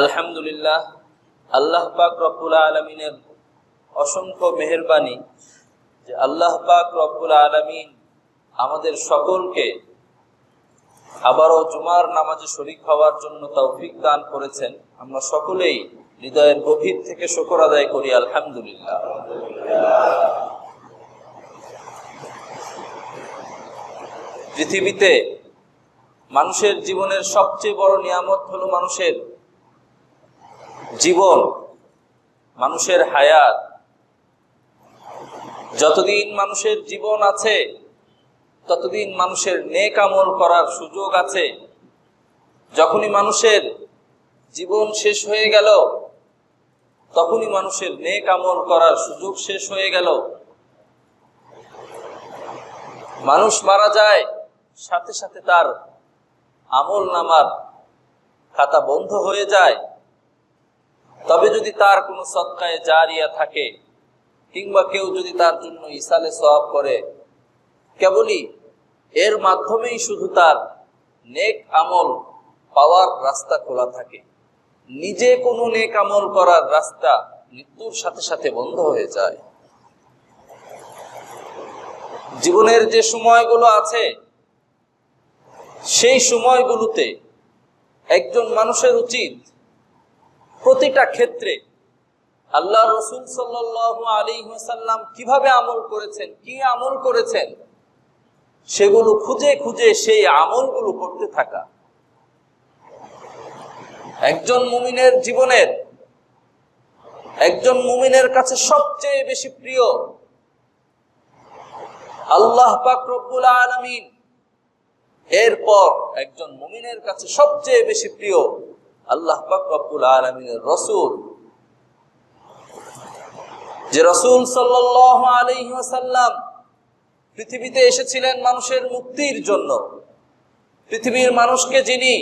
আলহামদুলিল্লাহ, আল্লাহ পাক রব্বুল আলমিনের অসংখ্য মেহরবানি যে আল্লাহ পাক রব্বুল আলমিন আমাদের সকলকে আবারও জুমার নামাজে শরিক হওয়ার জন্য তৌফিক দান করেছেন। আমরা সকলেই হৃদয়ের গভীর থেকে শকর আদায় করি, আলহামদুলিল্লাহ। পৃথিবীতে মানুষের জীবনের সবচেয়ে বড় নিয়ামত হলো মানুষের জীবন, মানুষের হায়াত। যতদিন মানুষের জীবন আছে, ততদিন মানুষের নেক আমল করার সুযোগ আছে। যখনই মানুষের জীবন শেষ হয়ে গেল, তখনই মানুষের নেক আমল করার সুযোগ শেষ হয়ে গেল। মানুষ মারা যায়, সাথে সাথে তার আমল নামার খাতা বন্ধ হয়ে যায়। তবে যদি তার কোনো সৎকায় জারিয়া থাকে, কিংবা কেউ যদি তার জন্য ইসালে সওয়াব করে, কেবলই এর মাধ্যমেই শুধু তার নেক আমল পাওয়ার রাস্তা খোলা থাকে। নিজে কোনো নেক আমল করার রাস্তা মৃত্যুর সাথে সাথে বন্ধ হয়ে যায়। জীবনের যে সময়গুলো আছে, সেই সময়গুলোতে একজন মানুষের উচিত প্রতিটা ক্ষেত্রে আল্লাহ রসুল সাল্লাহ আলী সাল্লাম কীভাবে আমল করেছেন, কি আমল করেছেন, সেগুলো খুঁজে খুঁজে সেই আমলগুলো করতে থাকা। একজন মুমিনের জীবনের, একজন মুমিনের কাছে সবচেয়ে বেশি প্রিয় আল্লাহ পাক আলমিন। এরপর একজন মুমিনের কাছে সবচেয়ে বেশি প্রিয় আল্লাহ রব্বুল আলমিনের রসুল। যে রসুল আলহিহাসাল্লাম পৃথিবীতে এসেছিলেন মানুষের মুক্তির জন্য। পৃথিবীর মানুষকে যিনি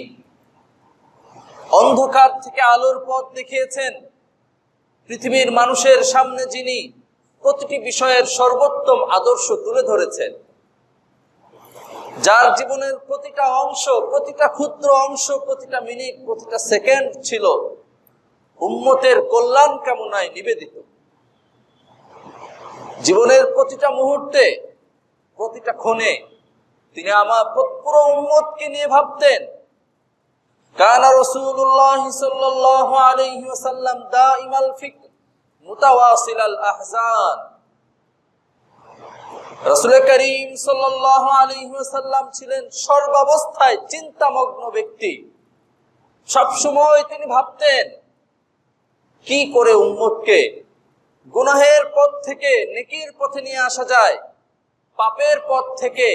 অন্ধকার থেকে আলোর পথ দেখিয়েছেন, পৃথিবীর মানুষের সামনে যিনি প্রতিটি বিষয়ের সর্বোত্তম আদর্শ তুলে ধরেছেন। যার জীবনের প্রতিটা অংশ, প্রতিটা ক্ষুদ্র অংশ, প্রতিটা মিনিট, প্রতিটা সেকেন্ড ছিল উম্মতের কল্যাণ কামনায় নিবেদিত। জীবনের প্রতিটা মুহূর্তে, প্রতিটা ক্ষণে তিনি আমার পুরো উম্মতকে নিয়ে ভাবতেন। কানা রসুল্লাহ সাল্লাহ আলাইহি ওয়াসাল্লাম দাইমাল ফিকর, মুতাওয়াসিলাল আহজান। রসুল করিম সাল্লাহ আলহিহাল্লাম ছিলেন সর্বাবস্থায় চিন্তামগ্ন ব্যক্তি। সবসময় তিনি ভাবতেন, কি করে উম্মতকে গুনাহের পথ থেকে নেকির পথে নিয়ে আসা যায়, পাপের পথ থেকে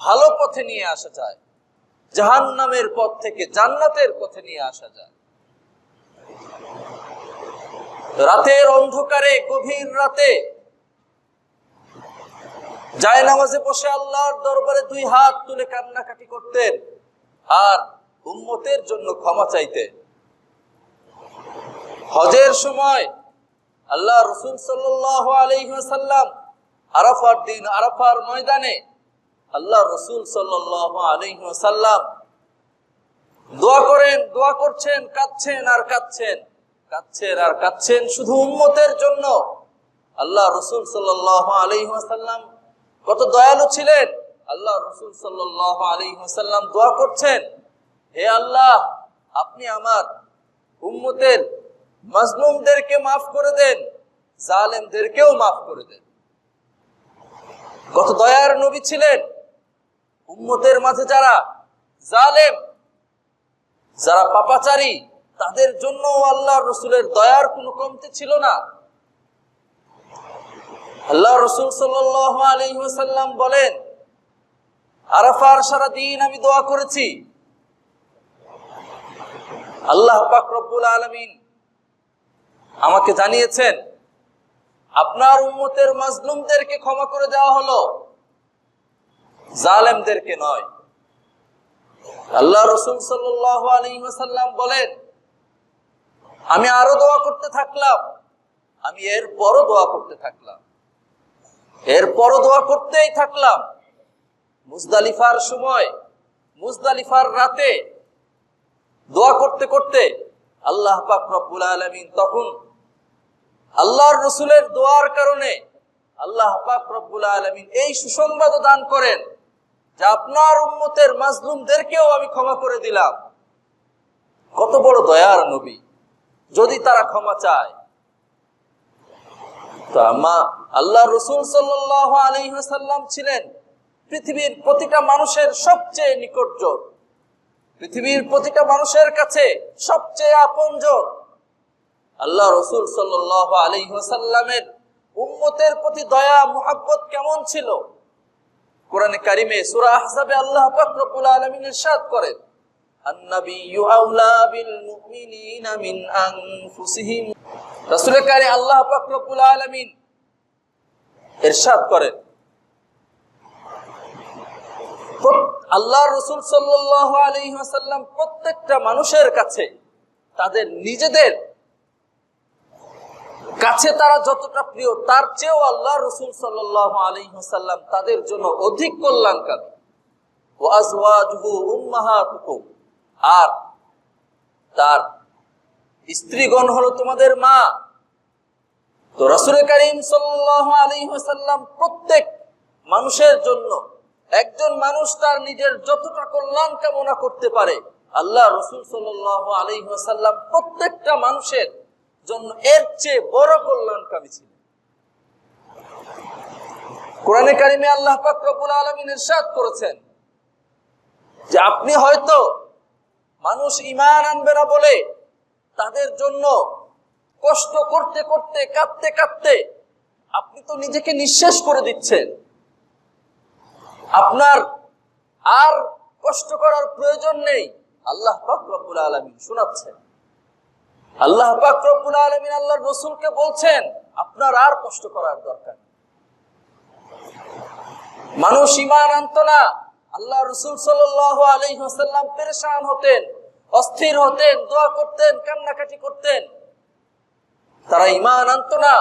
ভালো পথে নিয়ে আসা যায় জাহান নামের পথ থেকে জান্নাতের পথে নিয়ে আসা যায়। রাতের অন্ধকারে, গভীর রাতে যায় নামাজে বসে আল্লাহর দরবারে দুই হাত তুলে কান্নাকাটি করতেন। আর উম্মতের জন্য ক্ষমা চাইতেন। হজের সময় আল্লাহ রসুল আলহিহাসাল্লাম আরাফার দিন, আরাফার ময়দানে আল্লাহ রসুল আলহিহাসাল্লাম দোয়া করেন, দোয়া করছেন, কাঁদছেন আর কাঁদছেন কাঁদছেন আর কাঁদছেন শুধু উম্মতের জন্য। আল্লাহ রসুল সাল্লাহ আলহিহাসাল্লাম কত দয়ালু ছিলেন। আল্লাহ রসুল সাল্লাহ আলহিহাসাল্লাম দোয়া করছেন, হে আল্লাহ, আপনি আমার উম্মতের মাজলুমদেরকে মাফ করে দেন, জালেমদেরকেও মাফ করে দেন। কত দয়ার নবী ছিলেন। উম্মতের মাঝে যারা জালেম, যারা পাপাচারী, তাদের জন্য আল্লাহ রসুলের দয়ার কোনো কমতি ছিল না। আল্লাহ রসুল সাল্লাম বলেন, আরাফার সারা দিন আমি দোয়া করেছি। আল্লাহ রব্বুল আলমিন আমাকে জানিয়েছেন, আপনার উম্মতের মাজলুমদেরকে ক্ষমা করে দেওয়া হলো, জালেমদেরকে নয়। আল্লাহ রসুল সাল্লাম বলেন, আমি আরও দোয়া করতে থাকলাম, আমি এর পরও দোয়া করতে থাকলাম। এরপরও দোয়া করতেই থাকলাম। মুজদালিফার সময়, মুজদালিফার রাতে দোয়া করতে করতে আল্লাহ পাক রব্বুল আলমিন তখন আল্লাহর রসুলের দোয়ার কারণে আল্লাহ পাক রব্বুল আলমিন এই সুসংবাদ দান করেন যে আপনার উম্মতের মাজলুমদেরকেও আমি ক্ষমা করে দিলাম। কত বড় দয়ার নবী। যদি তারা ক্ষমা চায় তো আল্লাহ রসুল সাল্লাহ আলহিহাসাল্লাম ছিলেন পৃথিবীর প্রতিটা মানুষের সবচেয়ে নিকটজন পৃথিবীর প্রতিটা মানুষের কাছে সবচেয়ে আপনজন। আল্লাহ রসুল সাল্লাহ আলহিহাসাল্লামের উম্মতের প্রতি দয়া, মুহাব্বত কেমন ছিল? কোরআনে কারিমে সূরা আহজাবে আল্লাহ পাক রব্বুল আলামিন ইরশাদ করেন আন-নাবিয়্যু আউলা বিল মুমিনিনা মিন আনফুসিহিম রাসূল আল্লাহ রব্বুল আলামিন ইরশাদ করেন। আল্লাহ রসুল সাল্লাল্লাহু আলাইহি প্রত্যেকটা মানুষের কাছে, তাদের নিজেদের কাছে তারা যতটা প্রিয়, তার চেয়েও আল্লাহ রসুল সাল্লাহ আলহিহাসাল্লাম তাদের জন্য অধিক উম্মাহাতুকুম। আর তার স্ত্রীগণ হলো তোমাদের মা। তো রসুল করিম আলহিহাসাল্লাম প্রত্যেক মানুষের জন্য একজন মানুষ তার নিজের যতটা কল্যাণ কামনা করতে পারে, আল্লাহ রসুল সাল্লাহ আলহিহাসাল্লাম প্রত্যেকটা মানুষের জন্য এর চেয়ে বড় কল্যাণ কল্যাণকামী ছিলেন। কোরআনে কারিমে আল্লাহ পাক রব্বুল আলামিন ইরশাদ করেছেন যে আপনি হয়তো মানুষ ইমান আনবে না বলে তাদের জন্য কষ্ট করতে করতে, কাঁদতে কাঁদতে আপনি তো নিজেকে নিঃশেষ করে দিচ্ছেন। আপনার আর কষ্ট করার প্রয়োজন নেই। আল্লাহ পাক রব্বুল আলামিন শোনাচ্ছেন। আল্লাহ পাক রব্বুল আলামিন আল্লাহর রাসূলকে বলছেন, আপনার আর কষ্ট করার দরকার মানুষ ইমান আনতো না। আল্লাহ রসুল সাল্লাল্লাহু আলাইহি ওয়াসাল্লাম পেরেশান হতেন। অস্থির হতেন, দোয়া করতেন, কান্নাকাটি করতেন। তারা ইমান আনতো না।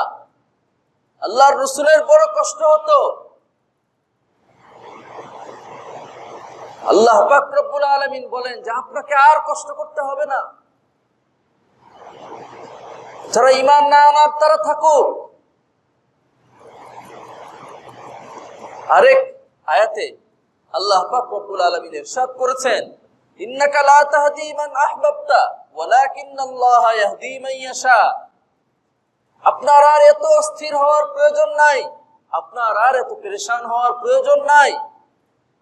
আল্লাহর রাসূলের বড় কষ্ট হতো। আল্লাহ পাক রব্বুল আলামিন বলেন, যে আপনাকে আর কষ্ট করতে হবে না। যারা ইমান না আনার, তারা থাকুক। আরেক আয়াতে আল্লাহ পাক রব্বুল আলামিন ইরশাদ করেছেন ইন্নাকা লা তাহদি মান আহবাবতা, ওয়ালাকিন্নাল্লাহ ইয়াহদি মান ইয়াশা। আপনার আর এত অস্থির হওয়ার প্রয়োজন নাই, আপনার আর এত পেরেশান হওয়ার প্রয়োজন নাই।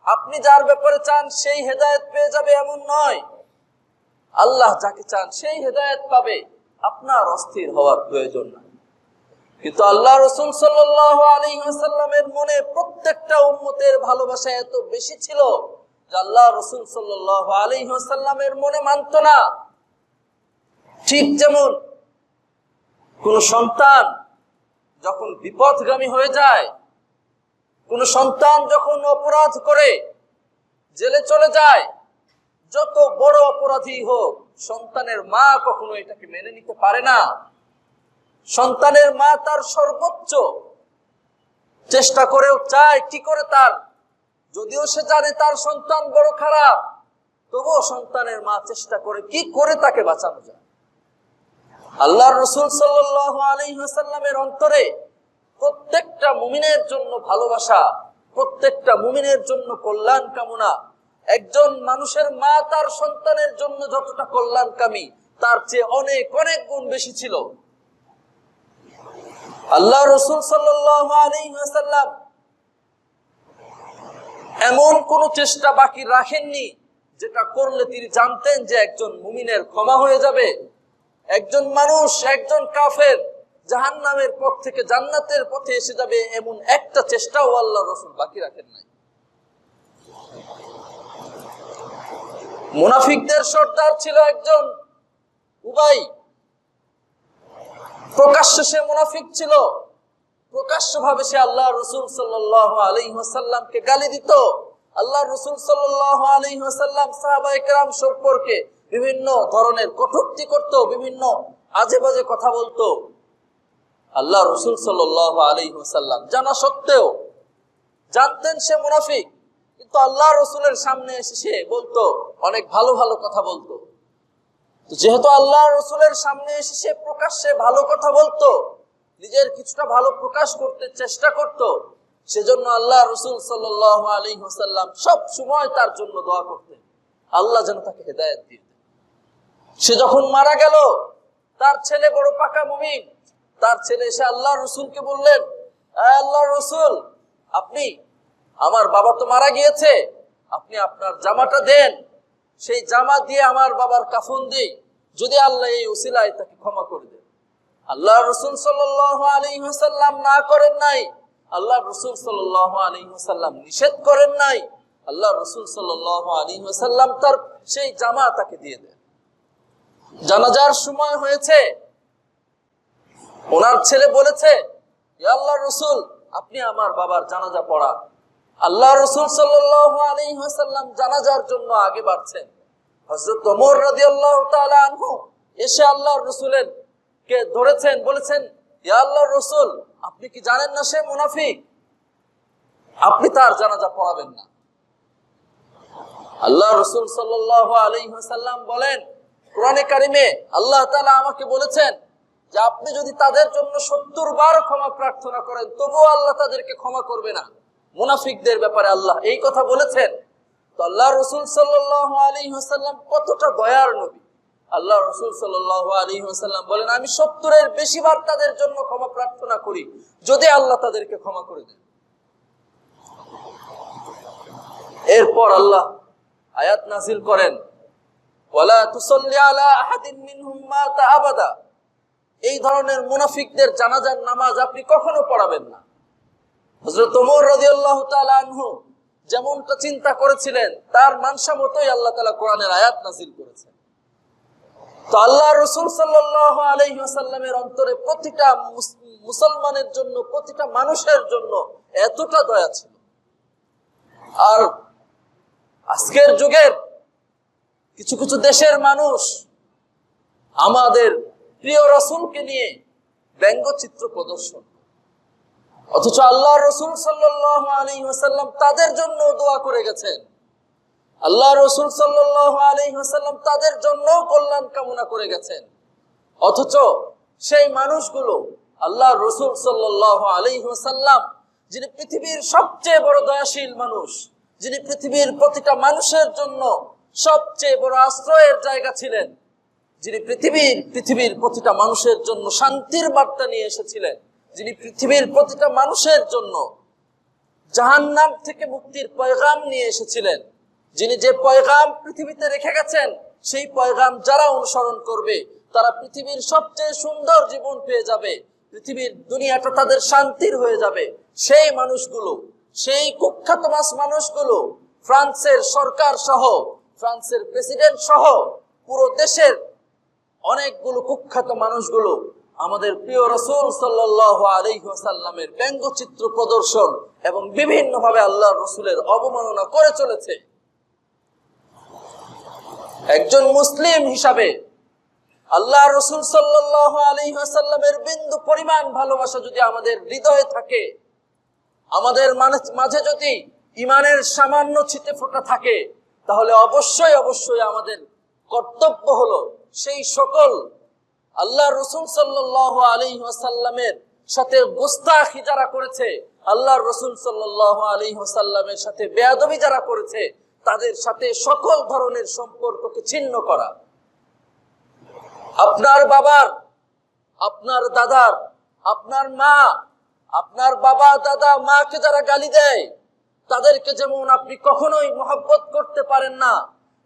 আপনি যার ব্যাপারে চান, সেই হেদায়েত পেয়ে যাবে এমন নয়। আল্লাহ যাকে চান, সেই হেদায়েত পাবে, আপনার অস্থির হওয়ার প্রয়োজন নাই। কিন্তু আল্লাহ রসুল সাল্লাহ আলী সাল্লামের মনে প্রত্যেকটা উম্মতের ভালোবাসা এত বেশি ছিল আল্লাহ রসুল মনে মানত না। ঠিক যেমন কোন সন্তান যখন বিপদগামী হয়ে যায়, কোন সন্তান যখন অপরাধ করে, জেলে চলে যায়, যত বড় অপরাধী হোক, সন্তানের মা কখনো এটাকে মেনে নিতে পারে না। সন্তানের মা তার সর্বোচ্চ চেষ্টা করেও চায়, কি করে তার যদিও সে জানে তার সন্তান বড় খারাপ, তবুও সন্তানের মা চেষ্টা করে কি করে তাকে বাঁচানো যায়। আল্লাহ রসুল সাল্লাহ আলহিহাসাল্লামের অন্তরে প্রত্যেকটা মুমিনের জন্য ভালোবাসা, প্রত্যেকটা মুমিনের জন্য কল্যাণ কামনা, একজন মানুষের মা তার সন্তানের জন্য যতটা কল্যাণকামী, তার চেয়ে অনেক অনেক গুণ বেশি ছিল। আল্লাহ রসুল সাল্লাম এমন কোন চেষ্টা বাকি রাখেননি যেটা করলে তিনি জানতেন যে একজন মুমিনের ক্ষমা হয়ে যাবে। একজন মানুষ, একজন কাফের জাহান নামের পথ থেকে জান্নাতের পথে এসে যাবে এমন একটা চেষ্টাও আল্লাহ রসুল বাকি রাখেন নাই। মুনাফিকদের সর্দার ছিল একজন উবাই। প্রকাশ্যে সে মুনাফিক ছিল। প্রকাশ্য ভাবে সে আল্লাহ রসুল সাল্লাহ আলহিহাসাল্লামকে গালি দিত। আল্লাহ রসুল সাল্লাহ আলহিহাসাল্লাম সাহাবা একরাম সম্পর্কে বিভিন্ন ধরনের কটূক্তি করত, বিভিন্ন আজে বাজে কথা বলতো। আল্লাহ রসুল সাল্লাহ আলহিহাসাল্লাম জানা সত্ত্বেও জানতেন সে মুনাফিক, কিন্তু আল্লাহ রসুলের সামনে এসে সে বলতো, অনেক ভালো ভালো কথা বলতো। যেহেতু আল্লাহ রসুলের সামনে এসে সে প্রকাশ্যে ভালো কথা বলতো নিজের কিছুটা ভালো প্রকাশ করতে চেষ্টা করত, সেজন্য আল্লাহ রসুল সাল আলী হোসাল্লাম সব সময় তার জন্য দোয়া করতেন আল্লাহ যেন তাকে হেদায়ত দিয়ে দেন। সে যখন মারা গেল, তার ছেলে বড় পাকা মুমিন, তার ছেলে এসে আল্লাহ রসুলকে বললেন আল্লাহ রসুল, আপনি, আমার বাবা তো মারা গিয়েছে, আপনি আপনার জামাটা দেন, সেই জামা দিয়ে আমার বাবার কাফন দিই, যদি আল্লাহ এই উসিলায় তাকে ক্ষমা করে আল্লাহ রসুল সাল্লাম না করেন নাই। আল্লাহ রসুল সাল্লাম নিষেধ করেন নাই। আল্লাহ রসুল সাল্লাম তার সেই জামা তাকে দিয়ে দেন। জানাজার সময় হয়েছে। ওনার ছেলে বলেছে আল্লাহ রসুল, আপনি আমার বাবার জানাজা পড়ান আল্লাহ রসুল সাল্লাম জানাজার জন্য আগে বাড়ছেন। হজরত আনহু এসে আল্লাহ রসুলের কে ধরেছেন, বলেছেন আল্লাহ রসুল, আপনি কি জানেন না সে মুনাফিক? আপনি তার জানাজা পড়াবেন না। আল্লাহ রসুল সাল্লাহ আলহাসাল্লাম বলেন, কোরআনে কারিমে আল্লাহ তালা আমাকে বলেছেন যে আপনি যদি তাদের জন্য সত্তর বার ক্ষমা প্রার্থনা করেন, তবুও আল্লাহ তাদেরকে ক্ষমা করবে না। মুনাফিকদের ব্যাপারে আল্লাহ এই কথা বলেছেন। তো আল্লাহ রসুল সাল্লাহ আলী হাসাল্লাম কতটা দয়ার নবী। আল্লাহ রসুল সাল্লাহ আলী বলেন, আমি সত্তরের বেশিবার তাদের জন্য ক্ষমা প্রার্থনা করি, যদি আল্লাহ তাদেরকে ক্ষমা করে দেন। এরপর আল্লাহ আয়াত নাজিল করেন আবাদা। এই ধরনের মুনাফিকদের জানাজার নামাজ আপনি কখনো পড়াবেন না। যেমনটা চিন্তা করেছিলেন, তার মানসা মতোই আল্লাহ তাআলা কোরআনের আয়াত নাজিল করেছেন। তো আল্লাহ রসুল সাল্লাল্লাহু আলাইহি ওয়াসাল্লামের অন্তরে প্রতিটা মুস- মুসলমানের জন্য, প্রতিটা মানুষের জন্য এতটা দয়া ছিল। আর আজকের যুগের কিছু কিছু দেশের মানুষ আমাদের প্রিয় রসুলকে নিয়ে ব্যঙ্গচিত্র প্রদর্শন অথচ আল্লাহ রসুল সাল্লাহ আলী ওসাল্লাম তাদের জন্য দোয়া করে গেছেন। আল্লাহ রসুল সাল্লাহ আলী তাদের জন্য কল্যাণ কামনা করে গেছেন। অথচ সেই মানুষগুলো আল্লাহ রসুল সাল্লাহ আলী ওসাল্লাম যিনি পৃথিবীর সবচেয়ে বড় দয়াশীল মানুষ, যিনি পৃথিবীর প্রতিটা মানুষের জন্য সবচেয়ে বড় আশ্রয়ের জায়গা ছিলেন, যিনি পৃথিবীর পৃথিবীর প্রতিটা মানুষের জন্য শান্তির বার্তা নিয়ে এসেছিলেন, যিনি পৃথিবীর প্রতিটা মানুষের জন্য জাহান্নাম থেকে মুক্তির পয়গাম নিয়ে এসেছিলেন। যিনি যে পয়গাম পৃথিবীতে রেখে গেছেন, সেই পয়গাম যারা অনুসরণ করবে, তারা পৃথিবীর সবচেয়ে সুন্দর জীবন পেয়ে যাবে। পৃথিবীর দুনিয়াটা তাদের শান্তির হয়ে যাবে। সেই মানুষগুলো, সেই কুখ্যাত মাস মানুষগুলো, ফ্রান্সের সরকার সহ, ফ্রান্সের প্রেসিডেন্ট সহ, পুরো দেশের অনেকগুলো কুখ্যাত মানুষগুলো, আমাদের প্রিয় রসুল সাল্লাহ আলহিহাসাল্লামের ব্যঙ্গচিত্র প্রদর্শন এবং বিভিন্নভাবে আল্লাহ রসুলের অবমাননা করে চলেছে। একজন মুসলিম হিসাবে আল্লাহ রসুল সাল্লাহ বিন্দু পরিমাণ ভালোবাসা যদি আমাদের হৃদয়ে থাকে, আমাদের মাঝে যদি ইমানের সামান্য ছিটে ফোটা থাকে, তাহলে অবশ্যই অবশ্যই আমাদের কর্তব্য হলো সেই সকল আল্লাহ রসুল সাল্লাহ আলী ওয়াসাল্লামের সাথে গোস্তাখি যারা করেছে আল্লাহ রসুল সাল্লাহ আলী ওয়াসাল্লামের সাথে বেয়াদবি যারা করেছে তাদের সাথে সকল ধরনের সম্পর্ককে ছিন্ন করা। আপনার বাবার, আপনার দাদার, আপনার মা, আপনার বাবা, দাদা, মাকে যারা গালি দেয়, তাদেরকে যেমন আপনি কখনোই মহাব্বত করতে পারেন না,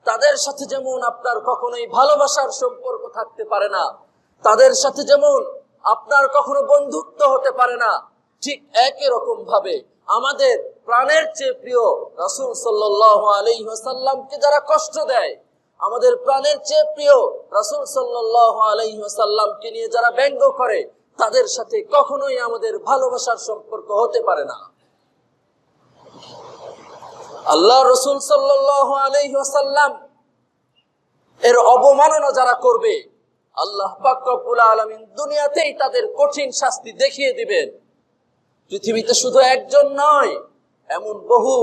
তাদের সাথে যেমন আপনার কখনোই ভালোবাসার সম্পর্ক থাকতে পারে না, তাদের সাথে যেমন আপনার কখনো বন্ধুত্ব হতে পারে না, ঠিক একই রকম ভাবে আমাদের প্রাণের চেয়ে প্রিয় রাসূল সাল্লাল্লাহু আলাইহি ওয়াসাল্লামকে যারা কষ্ট দেয়, আমাদের প্রাণের চেয়ে প্রিয় রাসূল সাল্লাল্লাহু আলাইহি ওয়াসাল্লামকে নিয়ে যারা ব্যঙ্গ করে, তাদের সাথে কখনোই আমাদের ভালোবাসার সম্পর্ক হতে পারে না। আল্লাহ রসুল সাল্লাহ এর অবমাননা যারা করবে, আল্লাহ পাকরবুল আলমিন দুনিয়াতেই তাদের কঠিন শাস্তি দেখিয়ে দিবেন। পৃথিবীতে শুধু একজন নয় এমন বহু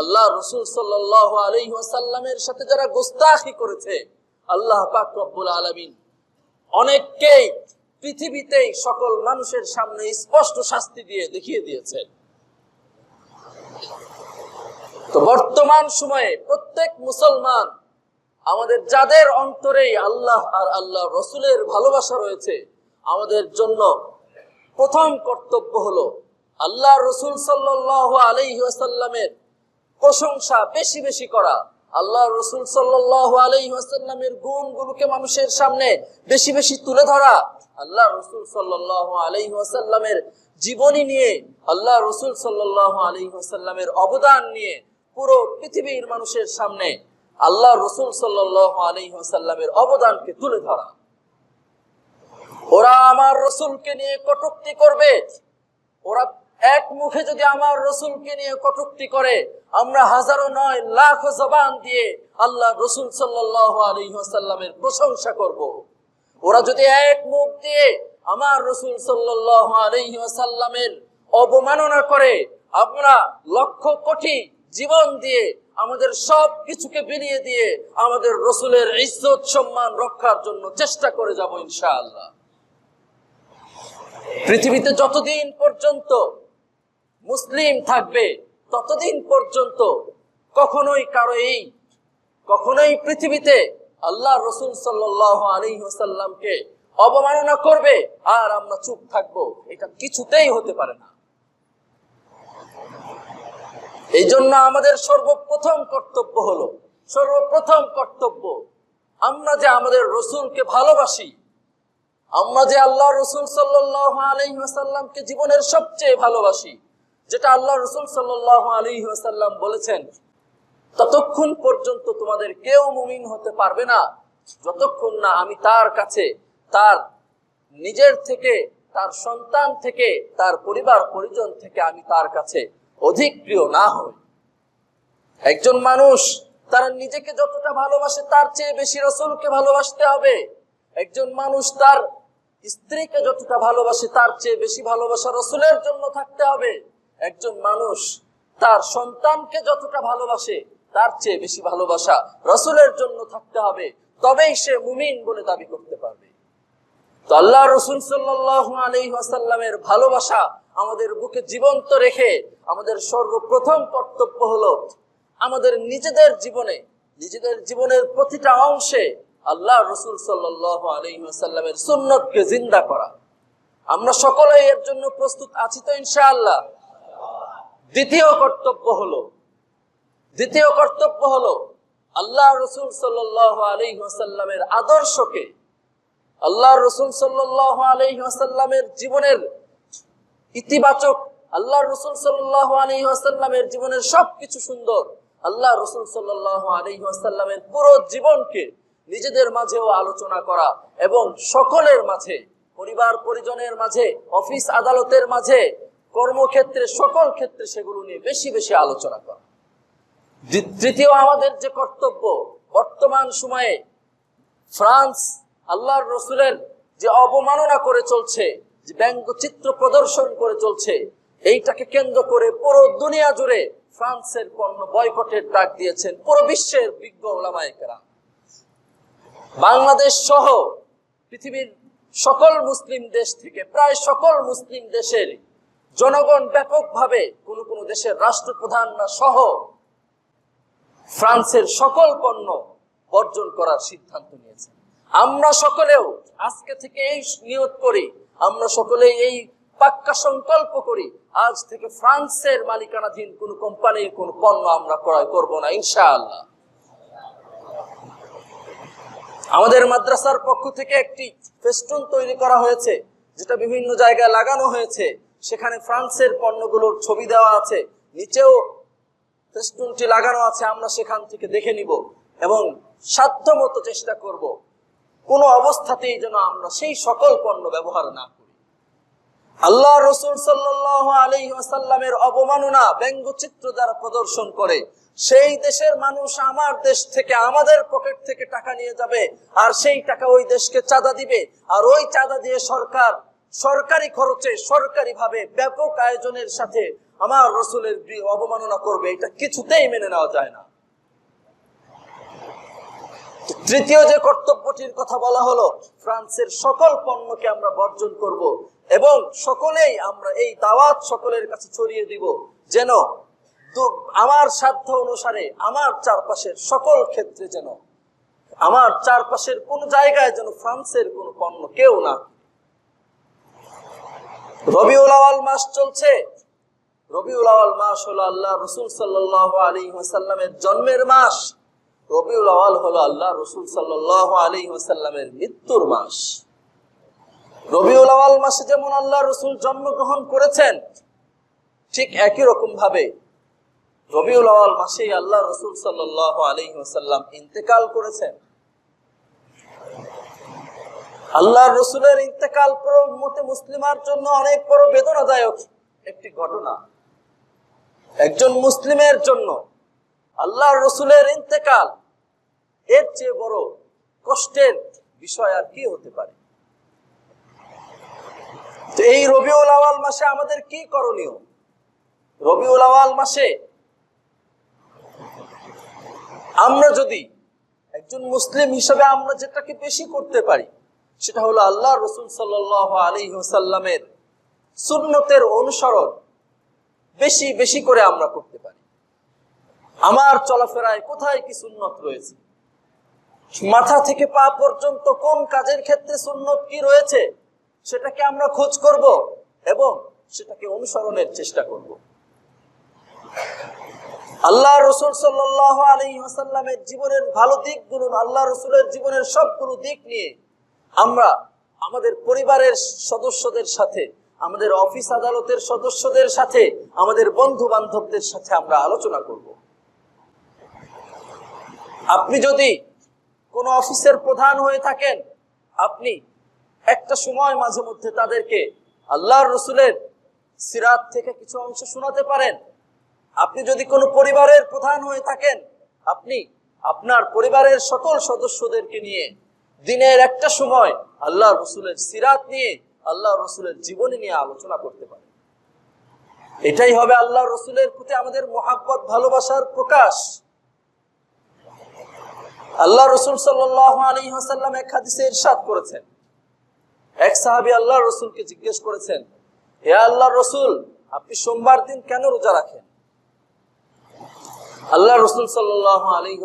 আল্লাহ রসুল সাল্লাহ আলাইহি ওয়াসাল্লামের সাথে যারা গোস্তাখি করেছে, আল্লাহ পাক রব্বুল আলামিন অনেককেই পৃথিবীতেই সকল মানুষের সামনে স্পষ্ট শাস্তি দিয়ে দেখিয়ে দিয়েছেন। তো বর্তমান সময়ে প্রত্যেক মুসলমান আমাদের যাদের অন্তরেই আল্লাহ আর আল্লাহ রসুলের ভালোবাসা রয়েছে, আমাদের জন্য প্রথম কর্তব্য হলো আল্লাহ রসুল সাল্লাহ প্রশংসা বেশি বেশি করা। আল্লাহ রসুল সাল্লাহ আসাল্লামের গুণগুলোকে মানুষের সামনে বেশি বেশি তুলে ধরা। আল্লাহ রসুল সাল্লাহ জীবনী নিয়ে আল্লাহ রসুল সাল্লাহ অবদান নিয়ে পুরো পৃথিবীর মানুষের সামনে আল্লাহ রসুল সাল্লাহ অবদানকে তুলে ধরা। ওরা আমার রসুলকে নিয়ে কটুক্তি করবে। ওরা এক মুখে যদি আমার রসুলকে নিয়ে কটুক্তি করে, আমরা হাজারো নয় লাখ জবান দিয়ে আল্লাহ রসুল সাল্লাহ প্রশংসা করব। ওরা যদি এক মুখ দিয়ে আমার রসুল সাল্লাহ অবমাননা করে, আমরা লক্ষ কোটি জীবন দিয়ে আমাদের সব কিছুকে বিলিয়ে দিয়ে আমাদের রসুলের ইজ্জত, সম্মান রক্ষার জন্য চেষ্টা করে যাব ইনশাআল্লাহ পৃথিবীতে যতদিন পর্যন্ত মুসলিম থাকবে ততদিন পর্যন্ত কখনোই কারও এই, কখনোই পৃথিবীতে আল্লাহ রসুল সাল্লাহ আলী সাল্লামকে অবমাননা করবে আর আমরা চুপ থাকব। এটা কিছুতেই হতে পারে না। এই জন্য আমাদের সর্বপ্রথম কর্তব্য হলো, সর্বপ্রথম কর্তব্য, আমরা যে আমাদের রসুলকে ভালোবাসি, আমরা যে আল্লাহ রসুল সাল্লাহ আলহিহাসাল্লামকে জীবনের সবচেয়ে ভালোবাসি যেটা আল্লাহ রসুল সাল্লাহ আলহিহাসাল্লাম বলেছেন, ততক্ষণ পর্যন্ত তোমাদের কেউ মুমিন হতে পারবে না। যতক্ষণ না আমি তার কাছে, তার নিজের থেকে, তার সন্তান থেকে, তার পরিবার পরিজন থেকে আমি তার কাছে অধিক প্রিয় না হই। একজন মানুষ, তার নিজেকে যতটা ভালোবাসে তার চেয়ে বেশি রসুলকে ভালোবাসতে হবে। একজন মানুষ তার স্ত্রীকে যতটা ভালোবাসে তার চেয়ে বেশি ভালোবাসা রসুলের জন্য থাকতে হবে। একজন মানুষ তার সন্তানকে যতটা ভালোবাসে, তার চেয়ে বেশি ভালোবাসা রসুলের জন্য থাকতে হবে। তবেই সে মুমিন বলে দাবি করতে পারবে। তো আল্লাহ রসুল সাল্লাহ আলহিহাসাল্লামের ভালোবাসা আমাদের বুকে জীবন্ত রেখে আমাদের সর্বপ্রথম কর্তব্য হলো আমাদের নিজেদের জীবনে, নিজেদের জীবনের প্রতিটা অংশে আল্লাহ রসুল সাল্লাহ আলহিহাসাল্লামের সুন্নতকে জিন্দা করা। আমরা সকলেই এর জন্য প্রস্তুত আছি তো ইনশাআল্লাহ। দ্বিতীয় কর্তব্য হলো, দ্বিতীয় কর্তব্য হলো আল্লাহ রসুল সাল্লাহ আলহিহাসাল্লামের আদর্শকে, আল্লাহ রসুল সাল্লাহ আলহিহাসাল্লামের জীবনের ইতিবাচক, আল্লাহ রসুল সাল্লাহ আলহিহাসাল্লামের জীবনের সবকিছু সুন্দর, আল্লাহ রসুল সাল্লাহ আলহিহাসাল্লামের পুরো জীবনকে নিজেদের মাঝেও আলোচনা করা এবং সকলের মাঝে পরিবার পরিজনের মাঝে অফিস আদালতের মাঝে কর্মক্ষেত্রে, সকল ক্ষেত্রে সেগুলো নিয়ে বেশি বেশি আলোচনা করা। তৃতীয় আমাদের যে কর্তব্য, বর্তমান সময়ে ফ্রান্স আল্লাহর রসুলের যে অবমাননা করে চলছে, যে ব্যঙ্গচিত্র প্রদর্শন করে চলছে, এইটাকে কেন্দ্র করে পুরো দুনিয়া জুড়ে ফ্রান্সের পণ্য বয়কটের ডাক দিয়েছেন পুরো বিশ্বের বিজ্ঞ ওলামায়কেরা বাংলাদেশ সহ পৃথিবীর সকল মুসলিম দেশ থেকে, প্রায় সকল মুসলিম দেশের জনগণ ব্যাপকভাবে কোন কোন দেশের রাষ্ট্রপ্রধান সহ ফ্রান্সের সকল পণ্য বর্জন করার সিদ্ধান্ত নিয়েছে। আমরা সকলেও আজকে থেকে এই নিয়োগ করি, আমরা সকলে এই পাক্কা সংকল্প করি, আজ থেকে ফ্রান্সের মালিকানাধীন কোন কোম্পানির কোন পণ্য আমরা ক্রয় করব না, ইনশাআল্লাহ। আমাদের মাদ্রাসার পক্ষ থেকে একটি ফেস্টুন তৈরি করা হয়েছে, যেটা বিভিন্ন জায়গায় লাগানো হয়েছে। সেখানে ফ্রান্সের পণ্যগুলোর ছবি দেওয়া আছে, নিচেও ফেস্টুনটি লাগানো আছে, আমরা সেখান থেকে দেখে নিব এবং সাধ্য মতো চেষ্টা করব কোনো অবস্থাতেই যেন আমরা সেই সকল পণ্য ব্যবহার না করি। আল্লাহ রসুল সাল্লাহ আলী আসাল্লামের অবমাননা, ব্যঙ্গচিত্র দ্বারা প্রদর্শন করে, সেই দেশের মানুষ আমার দেশ থেকে, আমাদের পকেট থেকে টাকা নিয়ে যাবে, আর সেই টাকা ওই দেশকে চাঁদা দিবে, আর ওই চাঁদা দিয়ে সরকার সরকারি খরচে সরকারি ভাবে ব্যাপক আয়োজনের সাথে আমার রসুলের অবমাননা করবে, এটা কিছুতেই মেনে নেওয়া যায় না। তৃতীয় যে কর্তব্যটির কথা বলা হলো, ফ্রান্সের সকল পণ্যকে আমরা বর্জন করব এবং সকলেই আমরা এই দাওয়াত সকলের কাছে ছড়িয়ে দিব যেন আমার সাধ্য অনুসারে আমার চারপাশের সকল ক্ষেত্রে যেন, আমার চারপাশের কোন জায়গায় যেন ফ্রান্সের কোন পণ্য কেউ না রবিউল আওয়াল মাস চলছে। রবিউল আওয়াল মাস হলো আল্লাহ রসুল সাল্লাহ আলী ওয়াসাল্লামের জন্মের মাস। রবিউল হলো আল্লাহ রসুল সাল্লাহ আলী ওয়াসাল্লামের মৃত্যুর মাস। রবিউল মাসে যেমন আল্লাহ রসুল জন্মগ্রহণ করেছেন, ঠিক একই রকম ভাবে রবিউল মাসেই আল্লাহ রসুল সাল্লাহ আলী ওয়াসাল্লাম ইন্তেকাল করেছেন। আল্লাহ রসুলের ইন্তেকাল মতে মুসলিমার জন্য অনেক বড় বেদনাদায়ক একটি ঘটনা। একজন মুসলিমের জন্য আল্লাহ রসুলের ইন্তেকাল এর চেয়ে বড় কষ্টের বিষয় আর কি হতে পারে? তো এই রবিউল আওয়াল মাসে আমাদের কি করণীয়? রবিউল আওয়াল মাসে আমরা যদি একজন মুসলিম হিসেবে আমরা যেটাকে বেশি করতে পারি সেটা হলো আল্লাহ রসুল সাল্লাহ আলী সাল্লামের সুন্নতের অনুসরণ বেশি বেশি করে আমরা করতে পারি। আমার চলাফেরায় কোথায় কি সুন্নত রয়েছে? মাথা থেকে পা পর্যন্ত কোন কাজের ক্ষেত্রে সুন্নত কি রয়েছে, সেটাকে আমরা খোঁজ করব এবং সেটাকে অনুসরণের চেষ্টা করব। আল্লাহ রসুল সাল্লাহ আলী আসাল্লামের জীবনের ভালো দিকগুলো আল্লাহ রসুলের জীবনের সবগুলো দিক নিয়ে আমরা আমাদের পরিবারের সদস্যদের সাথে, আমাদের অফিস আদালতের সদস্যদের সাথে, আমাদের বন্ধু বান্ধবদের সাথে আমরা আলোচনা করব। আপনি যদি কোনো অফিসের প্রধান হয়ে থাকেন, আপনি একটা সময় মাঝে মধ্যে তাদেরকে আল্লাহর রসুলের সিরাত থেকে কিছু অংশ শোনাতে পারেন। আপনি যদি কোনো পরিবারের প্রধান হয়ে থাকেন, আপনি আপনার পরিবারের সকল সদস্যদেরকে নিয়ে দিনের একটা সময় আল্লাহ রসুলের সিরাত নিয়ে, আল্লাহ রসুলের জীবনী নিয়ে আলোচনা করতে পারে। এটাই হবে আল্লাহ রসুলের প্রতি আমাদের মোহাব্বত, ভালোবাসার প্রকাশ। আল্লাহ রসুল হাসাল্লাম এক হাদিসে ইরশাদ করেছেন। এক সাহাবি আল্লাহ রসুলকে জিজ্ঞেস করেছেন, হে আল্লাহ রসুল, আপনি সোমবার দিন কেন রোজা রাখেন? আল্লাহ রসুল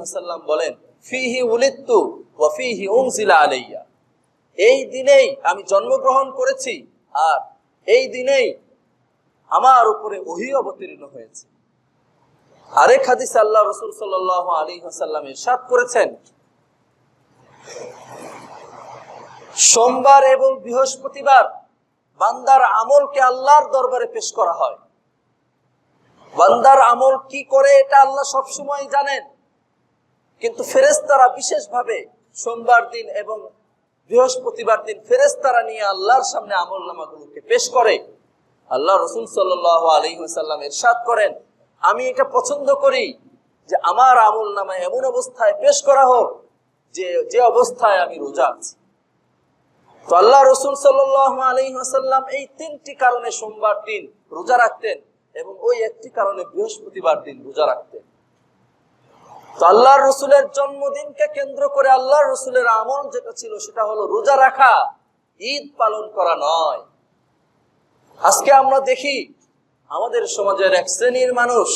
হাসাল্লাম বলেন, ফিহি উলিত্তু আলাইয়া। এই দিনেই আমি জন্মগ্রহণ করেছি আর এই দিনেই আমার উপরে ওহি অবতীর্ণ হয়েছে। আরেক হাদিস আল্লাহ রসুল সাল্লাহ আলী হাসাল্লাম ইরশাদ করেছেন, সোমবার এবং বৃহস্পতিবার বান্দার আমলকে আল্লাহর দরবারে পেশ করা হয়। বান্দার আমল কি করে এটা আল্লাহ সবসময় জানেন। কিন্তু ফেরেস্তারা বিশেষভাবে সোমবার দিন এবং বৃহস্পতিবার দিন ফেরেস্তারা নিয়ে আল্লাহর সামনে আমল নামাগুলোকে পেশ করে। আল্লাহ রসুল সাল্লাহ সাল্লাম এরশাদ করেন, আমি এটা পছন্দ করি যে আমার আমল নামা এমন অবস্থায় পেশ করা হোক যে যে অবস্থায় আমি রোজা আছি। তো আল্লাহ রসুল আসাল্লাম এই তিনটি কারণে সোমবার দিন রোজা রাখতেন এবং ওই একটি কারণে বৃহস্পতিবার দিন রোজা রাখতেন। তো আল্লাহ রসুলের জন্মদিনকে কেন্দ্র করে আল্লাহ রসুলের আমল যেটা ছিল, সেটা হলো রোজা রাখা, ঈদ পালন করা নয়। আজকে আমরা দেখি আমাদের সমাজের এক শ্রেণির মানুষ,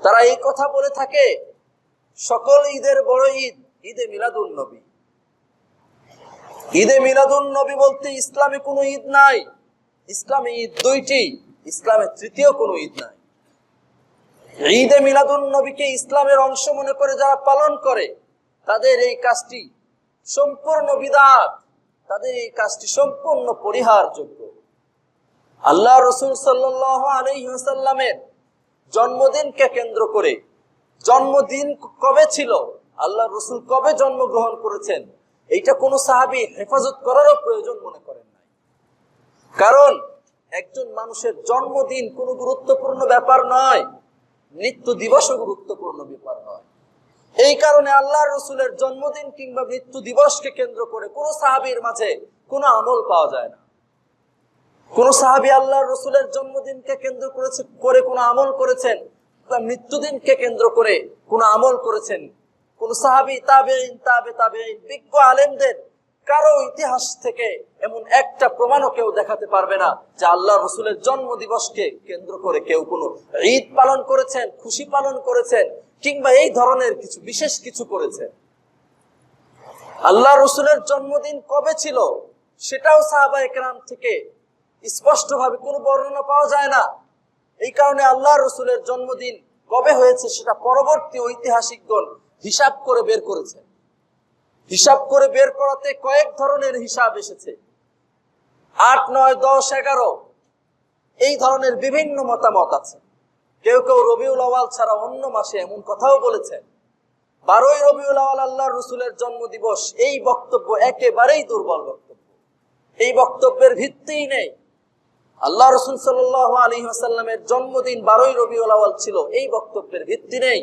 তারা এই কথা বলে থাকে, সকল ঈদের বড় ঈদ, ঈদে মিলাদুল নবী। ঈদে মিলাদুল নবী বলতে ইসলামে কোনো ঈদ নাই, ইসলামে ঈদ দুইটি, ইসলামে তৃতীয় কোনো ঈদ নাই। ঈদে মিলাদুল নবীকে ইসলামের অংশ মনে করে যারা পালন করে, তাদের এই কাজটি সম্পূর্ণ বিদাত, তাদের এই কাজটি সম্পূর্ণ পরিহারযোগ্য। আল্লাহ রসুল সাল্লাহ আলহিহাসাল্লামের জন্মদিনকে কেন্দ্র করে, জন্মদিন কবে ছিল, আল্লাহ রসুল কবে জন্মগ্রহণ করেছেন, এইটা কোনো সাহাবি হেফাজত করারও প্রয়োজন মনে করেন নাই। কারণ, একজন মানুষের জন্মদিন কোনো গুরুত্বপূর্ণ ব্যাপার নয়। মৃত্যু দিবসও গুরুত্বপূর্ণ ব্যাপার নয়। এই কারণে আল্লাহ রসুলের জন্মদিন কিংবা মৃত্যু দিবসকে কেন্দ্র করে কোন সাহাবির মাঝে কোনো আমল পাওয়া যায় না। কোন সাহাবি আল্লাহ রসুলের জন্মদিনকে কেন্দ্র করেছে করে কোনো আমল করেছেন মৃত্যুদিনকে কেন্দ্র করে কোনো আমল করেছেন? কোন সাহাবি তাবেইন তাবে তাবেইন বিজ্ঞ আলেমদের কারও ইতিহাস থেকে এমন একটা প্রমাণও কেউ দেখাতে পারবে না যে আল্লাহ রসুলের জন্ম দিবসকে কেন্দ্র করে কেউ কোনো ঈদ পালন করেছেন, খুশি পালন করেছেন, কিংবা এই ধরনের কিছু, বিশেষ কিছু করেছেন। আল্লাহ রসুলের জন্মদিন কবে ছিল সেটাও সাহাবা একরাম থেকে স্পষ্টভাবে কোনো বর্ণনা পাওয়া যায় না। এই কারণে আল্লাহ রসুলের জন্মদিন কবে হয়েছে সেটা পরবর্তী ঐতিহাসিকগণ হিসাব করে বের করেছেন। হিসাব করে বের করাতে কয়েক ধরনের হিসাব এসেছে। আট, নয়, দশ, এগারো, এই ধরনের বিভিন্ন মতামত আছে। কেউ কেউ রবিউল আওয়াল ছাড়া অন্য মাসে এমন কথাও বলেছেন। বারোই রবিউল আওয়াল আল্লাহ রসুলের জন্ম দিবস এই বক্তব্য একেবারেই দুর্বল বক্তব্য। এই বক্তব্যের ভিত্তিই নেই। আল্লাহ রসুল সাল আলী আসাল্লামের জন্মদিন বারোই রবিউল আওয়াল ছিল, এই বক্তব্যের ভিত্তি নেই।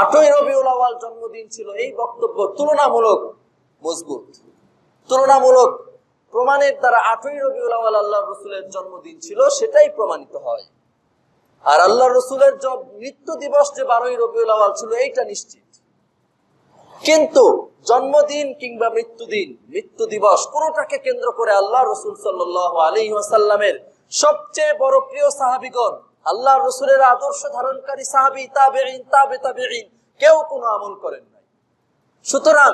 আটই রবিউল আওয়াল জন্মদিন ছিল। এই বক্তব্য তুলনামূলক মজবুত। তুলনামূলক প্রমাণের দ্বারা আটই রবিউল আওয়াল আল্লাহ রসুলের জন্মদিন ছিল, সেটাই প্রমাণিত হয়। আর আল্লাহ রসুলের মৃত্যু দিবস যে বারোই রবিউল আওয়াল ছিল, এইটা নিশ্চিত। কিন্তু জন্মদিন কিংবা মৃত্যুদিন, মৃত্যু দিবস, কোনটাকে কেন্দ্র করে আল্লাহ রসুল সাল্লাহ আলী ওয়াসাল্লামের সবচেয়ে বড় প্রিয় সাহাবিগণ আল্লাহ রসুলের আদর্শ ধারণকারী সাহাবি তাবেইন তাবে তাবেইন কেউ কোনো আমল করেন নাই। সুতরাং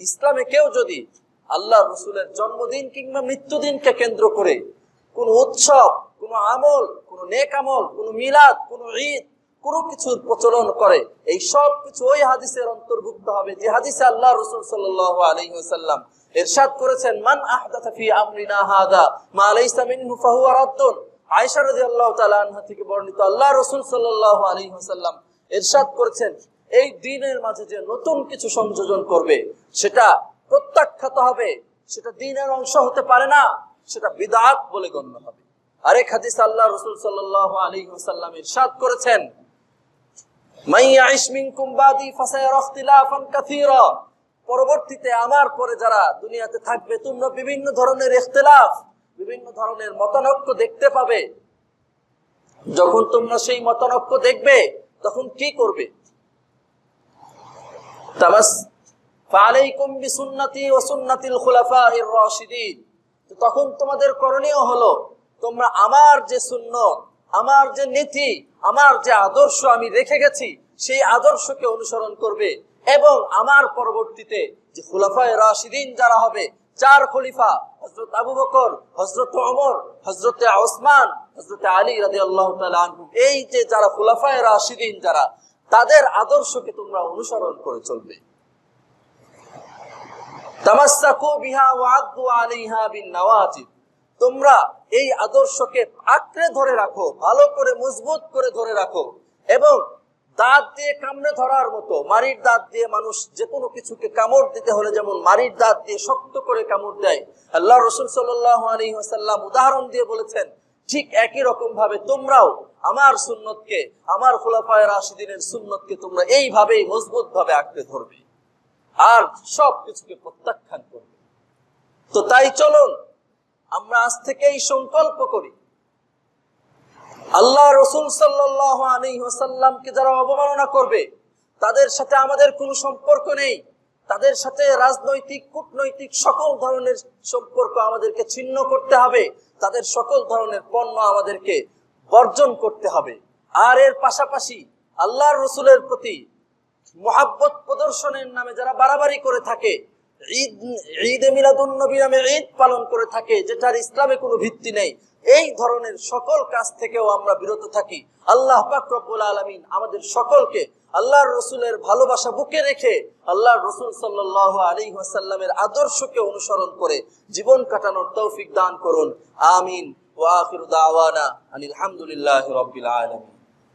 ইসলামে কেউ যদি আল্লাহ রসুলের জন্মদিন কিংবা মৃত্যুদিনকে কেন্দ্র করে কোন উৎসব, কোন আমল, কোন নেক আমল, কোন মিলাদ, কোন ঈদ, কোন কিছুর প্রচলন করে, এই সব কিছু ওই হাদিসের অন্তর্ভুক্ত হবে যে হাদিসে আল্লাহ রসুল সাল্লাহ আলহিহাল্লাম এরশাদ করেছেন, মান আহদাথা ফি আমরিনা হাদা, মা লাইসা মিনহু ফাহুয়া রাদ্দুন। রাদিয়াল্লাহু তাআলা আনহা থেকে বর্ণিত আল্লাহ রাসূল সাল্লাল্লাহু আলাইহি ওয়াসাল্লাম ইরশাদ করেছেন, এই দিনের মাঝে যে নতুন কিছু সংযোজন করবে, সেটা প্রত্যাখ্যাত হবে, সেটা দিনের অংশ হতে পারে না, সেটা বিদআত বলে গণ্য হবে। আল্লাহ রাসূল সাল্লাল্লাহু আলাইহি ওয়াসাল্লাম ইরশাদ করেছেন পরবর্তীতে আমার পরে যারা দুনিয়াতে থাকবে, তোমরা বিভিন্ন ধরনের ইখতিলাফ বিভিন্ন ধরনের মতানক্য দেখতে পাবে। যখন তোমরা সেই মতানক্য দেখবে, তখন কি করবে? তখন তোমাদের করণীয় হলো, তোমরা আমার যে শূন্য আমার যে নীতি, আমার যে আদর্শ আমি রেখে গেছি, সেই আদর্শকে অনুসরণ করবে এবং আমার পরবর্তীতে যে খুলাফায় রাশিদিন যারা হবে, চার খলিফা হজরত আবু বকর হজরত অমর হজরত ওসমান হজরত আলী রাজি আল্লাহ এই যে যারা খুলাফায় রাশিদিন, যারা তাদের আদর্শকে তোমরা অনুসরণ করে চলবে। তোমরা এই আদর্শকে আঁকড়ে ধরে রাখো, ভালো করে মজবুত করে ধরে রাখো এবং দাঁত দিয়ে কামড়ে ধরার মতো মারির দাঁত দিয়ে মানুষ যে কোনো কিছুকে কামড় দিতে হলে যেমন মারির দাঁত দিয়ে শক্ত করে কামড় দেয়, আল্লাহ রসুল সাল্লাম উদাহরণ দিয়ে বলেছেন, ঠিক একই রকম ভাবে তোমরাও আমার সুন্নতকে, আমার খোলাফায় রাশিদিনের সুন্নতকে তোমরা এইভাবেই মজবুত ভাবে আঁকড়ে ধরবে আর সব কিছুকে প্রত্যাখ্যান করবে। তো তাই চলুন, আমরা আজ থেকেই সংকল্প করি আল্লাহ রসুল সাল্লাসাল্লামকে যারা অবমাননা করবে, তাদের সাথে আমাদের কোনো সম্পর্ক নেই। তাদের সাথে রাজনৈতিক, কূটনৈতিক সকল ধরনের সম্পর্ক আমাদেরকে ছিন্ন করতে হবে। তাদের সকল ধরনের পণ্য আমাদেরকে বর্জন করতে হবে। আর এর পাশাপাশি আল্লাহর রসুলের প্রতি মোহাব্বত প্রদর্শনের নামে যারা বাড়াবাড়ি করে থাকে ঈদ ঈদ মিলাদুন নবী নামে ঈদ পালন করে থাকে, যেটার ইসলামে কোনো ভিত্তি নেই। এই ধরনের সকল কাজ থেকেও আমরা বিরত থাকি। আল্লাহ রব্বুল আলমিন আমাদের সকলকে আল্লাহর রসুলের ভালোবাসা বুকে রেখে আল্লাহর রসুল সাল্লাহ আলী ওয়াসাল্লামের আদর্শকে অনুসরণ করে জীবন কাটানোর তৌফিক দান করুন। আমিন। ওয়াখির দাওয়ানা আনিল হামদুলিল্লাহ রবিল আলমিন।